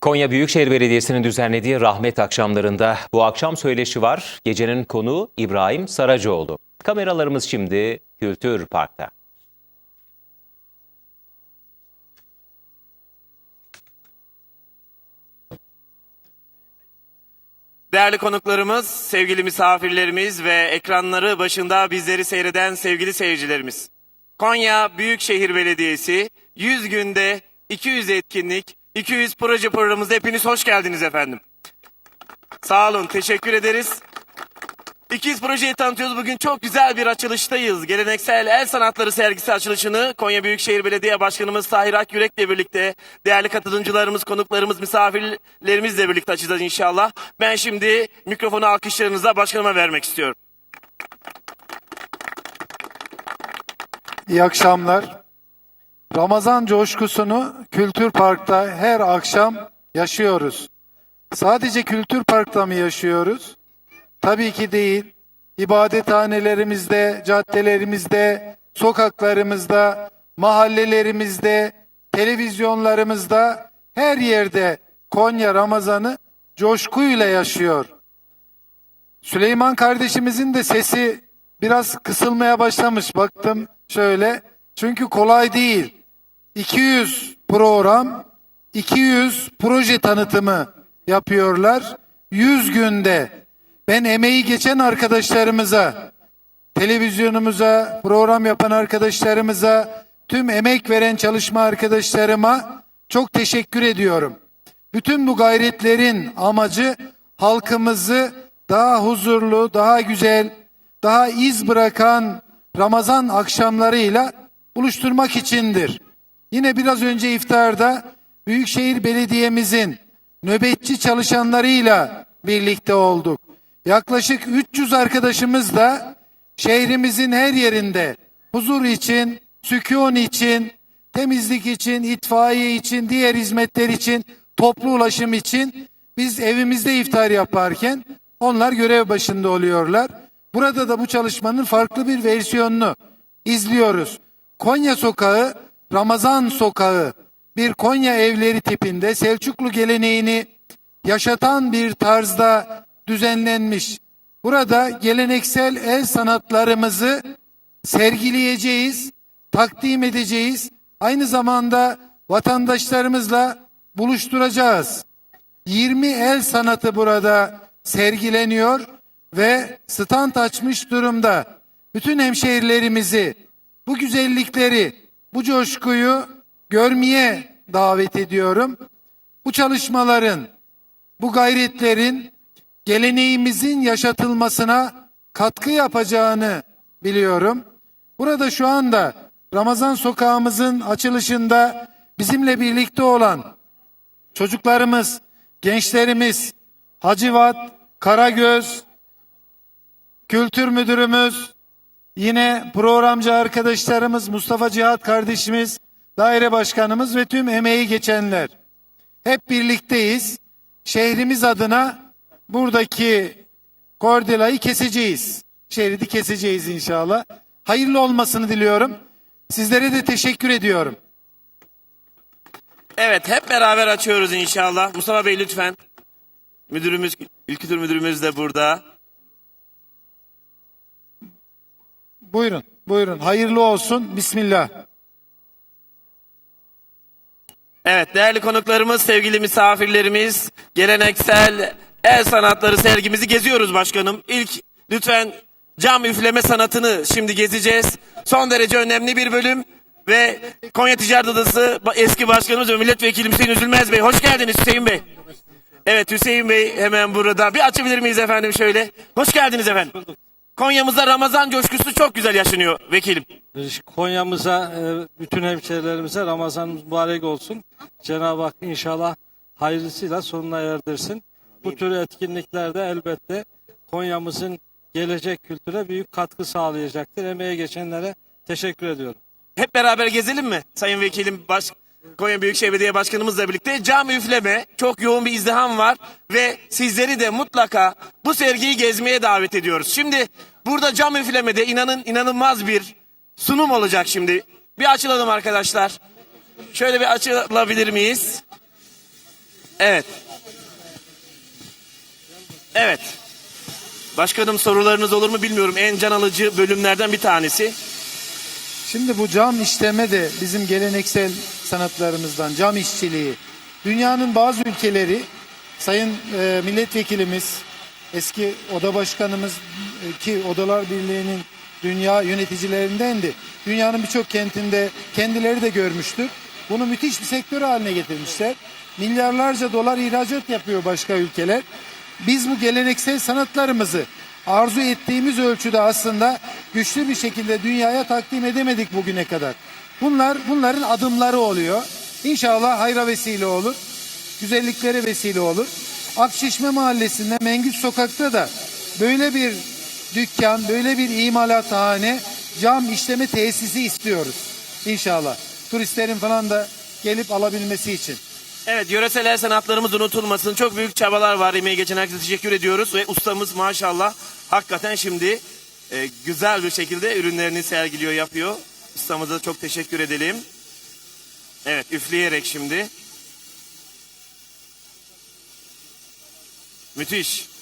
Konya Büyükşehir Belediyesi'nin düzenlediği rahmet akşamlarında bu akşam söyleşi var. Gecenin konuğu İbrahim Saracıoğlu. Kameralarımız şimdi Kültür Park'ta. Değerli konuklarımız, sevgili misafirlerimiz ve ekranları başında bizleri seyreden sevgili seyircilerimiz. Konya Büyükşehir Belediyesi 100 günde 200 etkinlik, 200 proje programımızda hepiniz hoş geldiniz efendim. Sağ olun, teşekkür ederiz. 200 projeyi tanıtıyoruz. Bugün çok güzel bir açılıştayız. Geleneksel el sanatları sergisi açılışını Konya Büyükşehir Belediye Başkanımız Tahir Akyürek'le birlikte değerli katılımcılarımız, konuklarımız, misafirlerimizle birlikte açacağız inşallah. Ben şimdi mikrofonu alkışlarınızla başkanıma vermek istiyorum. İyi akşamlar. Ramazan coşkusunu Kültür Park'ta her akşam yaşıyoruz. Sadece Kültür Park'ta mı yaşıyoruz? Tabii ki değil. İbadethanelerimizde, caddelerimizde, sokaklarımızda, mahallelerimizde, televizyonlarımızda, her yerde Konya Ramazan'ı coşkuyla yaşıyor. Süleyman kardeşimizin de sesi biraz kısılmaya başlamış. Baktım şöyle. Çünkü kolay değil. 200 program, 200 proje tanıtımı yapıyorlar. 100 günde. Ben emeği geçen arkadaşlarımıza, televizyonumuza, program yapan arkadaşlarımıza, tüm emek veren çalışma arkadaşlarıma çok teşekkür ediyorum. Bütün bu gayretlerin amacı halkımızı daha huzurlu, daha güzel, daha iz bırakan Ramazan akşamlarıyla buluşturmak içindir. Yine biraz önce iftarda Büyükşehir Belediye'mizin nöbetçi çalışanlarıyla birlikte olduk. Yaklaşık 300 arkadaşımız da şehrimizin her yerinde huzur için, sükun için, temizlik için, itfaiye için, diğer hizmetler için, toplu ulaşım için biz evimizde iftar yaparken onlar görev başında oluyorlar. Burada da bu çalışmanın farklı bir versiyonunu izliyoruz. Konya Sokağı, Ramazan Sokağı, bir Konya evleri tipinde Selçuklu geleneğini yaşatan bir tarzda düzenlenmiş. Burada geleneksel el sanatlarımızı sergileyeceğiz, takdim edeceğiz. Aynı zamanda vatandaşlarımızla buluşturacağız. 20 el sanatı burada sergileniyor ve stand açmış durumda. Bütün hemşehrilerimizi bu güzellikleri, bu coşkuyu görmeye davet ediyorum. Bu çalışmaların, bu gayretlerin geleneğimizin yaşatılmasına katkı yapacağını biliyorum. Burada şu anda Ramazan sokağımızın açılışında bizimle birlikte olan çocuklarımız, gençlerimiz, Hacivat, Karagöz, Kültür Müdürümüz, yine programcı arkadaşlarımız Mustafa Cihat kardeşimiz, daire başkanımız ve tüm emeği geçenler. Hep birlikteyiz. Şehrimiz adına buradaki kordilayı keseceğiz. Şeridi keseceğiz inşallah. Hayırlı olmasını diliyorum. Sizlere de teşekkür ediyorum. Evet, hep beraber açıyoruz inşallah. Mustafa Bey lütfen. Müdürümüz, İl Kültür Müdürümüz de burada. Buyurun, buyurun. Hayırlı olsun. Bismillah. Evet değerli konuklarımız, sevgili misafirlerimiz, geleneksel el sanatları sergimizi geziyoruz başkanım. İlk lütfen cam üfleme sanatını şimdi gezeceğiz. Son derece önemli bir bölüm ve Konya Ticaret Odası eski başkanımız ve milletvekili Hüseyin Üzülmez Bey. Hoş geldiniz Hüseyin Bey. Evet Hüseyin Bey hemen burada. Bir açabilir miyiz efendim şöyle? Hoş geldiniz efendim. Konya'mızda Ramazan coşkusu çok güzel yaşanıyor vekilim. Konya'mıza, e, bütün hemşehrilerimize Ramazan mübarek olsun. Cenab-ı Hak inşallah hayırlısıyla sonuna erdirsin. Bu tür etkinliklerde elbette Konya'mızın gelecek kültüre büyük katkı sağlayacaktır. Emeğe geçenlere teşekkür ediyorum. Hep beraber gezelim mi? Sayın Vekilim, baş, Konya Büyükşehir Belediye Başkanımızla birlikte cam üfleme, çok yoğun bir izdiham var ve sizleri de mutlaka bu sergiyi gezmeye davet ediyoruz. Şimdi burada cam üflemede inanın inanılmaz bir sunum olacak şimdi. Bir açılalım arkadaşlar. Şöyle bir açılabilir miyiz? Evet. Evet. Başkanım sorularınız olur mu bilmiyorum. En can alıcı bölümlerden bir tanesi. Şimdi bu cam işleme de bizim geleneksel sanatlarımızdan cam işçiliği. Dünyanın bazı ülkeleri Sayın e, milletvekilimiz, eski oda başkanımız e, ki Odalar Birliği'nin dünya yöneticilerindendi. Dünyanın birçok kentinde kendileri de görmüştür. Bunu müthiş bir sektör haline getirmişler. Milyarlarca dolar ihracat yapıyor başka ülkeler. Biz bu geleneksel sanatlarımızı arzu ettiğimiz ölçüde aslında güçlü bir şekilde dünyaya takdim edemedik bugüne kadar. Bunlar bunların adımları oluyor. İnşallah hayra vesile olur. Güzelliklere vesile olur. Akşişme Mahallesi'nde Mengüç Sokak'ta da böyle bir dükkan, böyle bir imalathane, cam işleme tesisi istiyoruz. İnşallah. Turistlerin falan da gelip alabilmesi için. Evet yöresel el sanatlarımız unutulmasın. Çok büyük çabalar var. Emeği geçen herkese teşekkür ediyoruz. Ve ustamız maşallah hakikaten şimdi e, güzel bir şekilde ürünlerini sergiliyor, yapıyor. Ustamıza çok teşekkür edelim. Evet üfleyerek şimdi. Müthiş.